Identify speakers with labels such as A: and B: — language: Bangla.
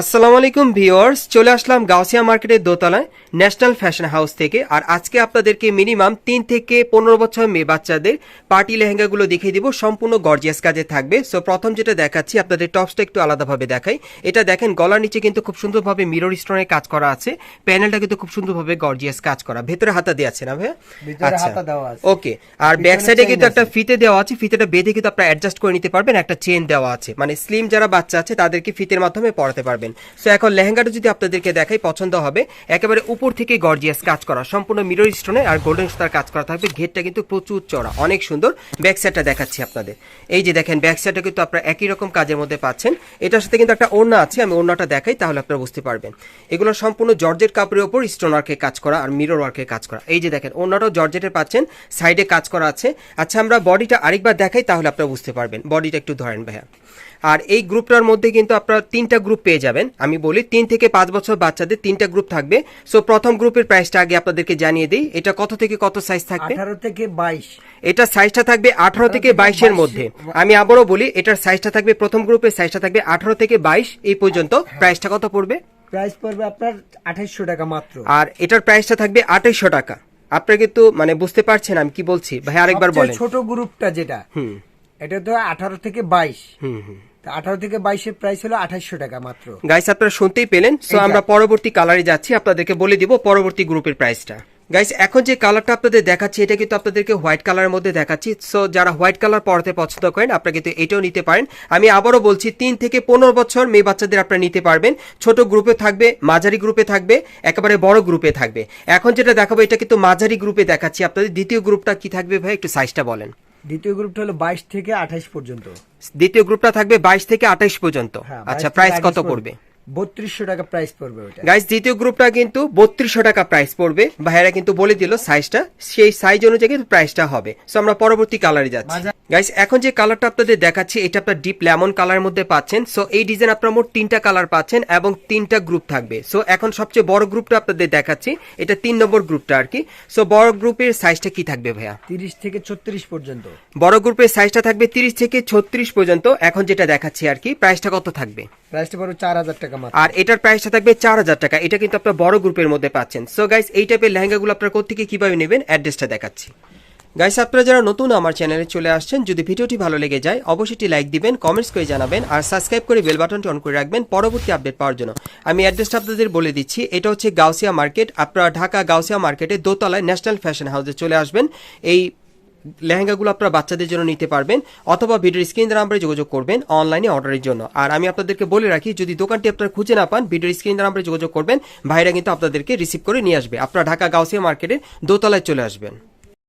A: আসসালামু আলাইকুম ভিউয়ার্স চলে আসলাম গাউসিয়া মার্কেটের দোতলায় ন্যাশনাল ফ্যাশন হাউস থেকে। আর আজকে আপনাদেরকে মিনিমাম তিন থেকে পনেরো বছর মেয়ে বাচ্চাদের পার্টি লেহেঙ্গাগুলো দেখিয়ে দিব। সম্পূর্ণ গর্জিয়াস কাজে থাকবে। সো প্রথম যেটা দেখাচ্ছি আপনাদের টপসটা একটু আলাদাভাবে দেখাই। এটা দেখেন গলার নিচে কিন্তু খুব সুন্দরভাবে মিরর স্টোনের কাজ করা আছে। প্যানেলটা কিন্তু খুব সুন্দরভাবে গর্জিয়াস কাজ করা। ভেতরে হাতা দিয়ে আছে না ভাইয়া?
B: দেওয়া আছে।
A: ওকে। আর ব্যাক সাইডে কিন্তু একটা ফিতে দেওয়া আছে। ফিতেটা বেঁধে কিন্তু আপনারা অ্যাডজাস্ট করে নিতে পারবেন। একটা চেন দেওয়া আছে। মানে স্লিম যারা বাচ্চা আছে তাদেরকে ফিতের মাধ্যমে পড়াতে পারবেন। সো এখন লেহেঙ্গাটা যদি আপনাদেরকে দেখাই, পছন্দ হবে। একেবারে উপর থেকে গর্জিয়াস কাজ করা। সম্পূর্ণ মিরর স্টোনে আর গোল্ডেন স্টার কাজ করা থাকবে। ঘেরটা কিন্তু প্রচুর চড়া অনেক সুন্দর। ব্যাক সাইডটা দেখাচ্ছি আপনাদের। এই যে দেখেন ব্যাক সাইডটা কিন্তু আপনারা একই রকম কাজের মধ্যে পাচ্ছেন। এটার সাথে কিন্তু একটা ওড়না আছে। আমি ওড়নাটা দেখাই, তাহলে আপনারা বুঝতে পারবেন। এগুলো সম্পূর্ণ জর্জেট কাপড়ের উপর স্টোন ওয়ার্কের কাজ করা আর মিরর ওয়ার্কের কাজ করা। এই যে দেখেন, ওড়নাটাও জর্জেটের পাচ্ছেন। সাইডে কাজ করা আছে। আচ্ছা আমরা বডিটা আরেকবার দেখাই, তাহলে আপনারা বুঝতে পারবেন। বডিটা একটু ধরেন ভাইয়া। আর এই গ্রুপটার মধ্যে কিন্তু আপনারা তিনটা গ্রুপ পেয়ে যাবেন। আমি বলি তিন থেকে পাঁচ বছর বাচ্চাদের তিনটা গ্রুপ থাকবে। সো প্রথম গ্রুপের প্রাইসটা আগে আপনাদেরকে জানিয়ে দিই। এটা কত থেকে কত সাইজ থাকবে?
B: আঠারো থেকে বাইশ।
A: এটা সাইজটা থাকবে আঠারো থেকে বাইশের মধ্যে। আমি আবারও বলি এটার সাইজটা থাকবে প্রথম গ্রুপের সাইজটা থাকবে আঠারো থেকে বাইশ। এই পর্যন্ত প্রাইসটা কত পড়বে?
B: প্রাইস পড়বে আপনার আঠাইশশো টাকা মাত্র।
A: আর এটার প্রাইসটা থাকবে আঠাইশশো টাকা। আপনারা কিন্তু মানে বুঝতে পারছেন আমি কি বলছি? ভাই আরেকবার বলেন।
B: ছোট গ্রুপটা যেটা
A: হুম।
B: এটা তো আঠারো থেকে বাইশ।
A: হুম হুম।
B: আঠারো থেকে বাইশের প্রাইস হলো আঠাইশশো টাকা মাত্র।
A: গাইস আপনারা শুনতেই পেলেন। সো আমরা পরবর্তী কালারে যাচ্ছি। আপনাদেরকে বলে দিব পরবর্তী গ্রুপের প্রাইসটা গাইস এখন যে কালারটা আপনাদের দেখাচ্ছি এটা কিন্তু আপনাদেরকে হোয়াইট কালারের মধ্যে দেখাচ্ছি। সো যারা হোয়াইট কালার পড়তে পছন্দ করেন আপনারা কিন্তু এটাও নিতে পারেন। আমি আবারও বলছি তিন থেকে পনেরো বছর মেয়ে বাচ্চাদের আপনারা নিতে পারবেন। ছোট গ্রুপে থাকবে মাঝারি গ্রুপে থাকবে একেবারে বড় গ্রুপে থাকবে। এখন যেটা দেখাবো এটা কিন্তু মাঝারি গ্রুপে দেখাচ্ছি। আপনাদের দ্বিতীয় গ্রুপটা কি থাকবে ভাই? একটু সাইজটা বলেন।
B: দ্বিতীয় গ্রুপটা হলো বাইশ থেকে আঠাইশ পর্যন্ত।
A: দ্বিতীয় গ্রুপটা থাকবে বাইশ থেকে আঠাইশ পর্যন্ত।
B: হ্যাঁ,
A: আচ্ছা প্রাইস কত। পড়বে?
B: বত্রিশশো টাকা প্রাইস পড়বে ওটা
A: গাইস দ্বিতীয় গ্রুপটা কিন্তু বত্রিশশো টাকা প্রাইস পড়বে। ভাইয়েরা কিন্তু বলে দিল সাইজটা সেই সাইজ অনুযায়ী কিন্তু প্রাইসটা হবে। সো আমরা পরবর্তী কালারে যাচ্ছি। গাইস এখন যে কালারটা আপনাদের দেখাচ্ছি এটা আপনার ডিপ লেমন কালার মধ্যে পাচ্ছেন। সো এই ডিজাইন আপনার মোট তিনটা কালার পাচ্ছেন এবং তিনটা গ্রুপ থাকবে। সো এখন সবচেয়ে বড় গ্রুপটা আপনাদের দেখাচ্ছি। এটা তিন নম্বর গ্রুপটা আর কি। সো বড় গ্রুপের সাইজটা কি থাকবে ভাইয়া?
B: তিরিশ থেকে ছত্রিশ পর্যন্ত।
A: বড় গ্রুপের সাইজটা থাকবে তিরিশ থেকে ছত্রিশ পর্যন্ত। এখন যেটা দেখাচ্ছি আর কি প্রাইসটা কত থাকবে?
B: প্রাইসটা পড়বে চার হাজার টাকা
A: আর এটার প্রাইসটা থাকবে চার হাজার টাকা। এটা কিন্তু আপনার বড় গ্রুপের মধ্যে পাচ্ছেন। সো গাইস এই টাইপের লেহেঙ্গাগুলো আপনার কোথেকে কীভাবে নেবেন? অ্যাড্রেসটা দেখাচ্ছি। গাইস আপনারা যারা নতুন আমার চ্যানেলে চলে আসছেন, যদি ভিডিওটি ভালো লেগে যায়, অবশ্যই লাইক দিবেন কমেন্টস করে জানাবেন, আর সাবস্ক্রাইব করে বেল বাটনটি অন করে রাখবেন পরবর্তী আপডেট পাওয়ার জন্য। আমি অ্যাড্রেসটা আপনাদের বলে দিচ্ছি। এটা হচ্ছে গাউসিয়া মার্কেট আপনারা ঢাকা গাউসিয়া মার্কেটে দোতলায় ন্যাশনাল ফ্যাশন হাউসে চলে আসবেন। এই লেহেঙ্গাগুলো আপনারা বাচ্চাদের জন্য নিতে পারবেন, অথবা ভিডিওর স্ক্রিন নাম্বারে যোগাযোগ করবেন অনলাইনে অর্ডারের জন্য। আর আমি আপনাদেরকে বলে রাখি, যদি দোকানটি আপনারা খুঁজে না পান, ভিডিওর স্ক্রিন নাম্বারে যোগাযোগ করবেন, ভাইরা কিন্তু আপনাদেরকে রিসিভ করে নিয়ে আসবে। আপনারা ঢাকা গাউসিয়া মার্কেটের দোতলায় চলে আসবেন।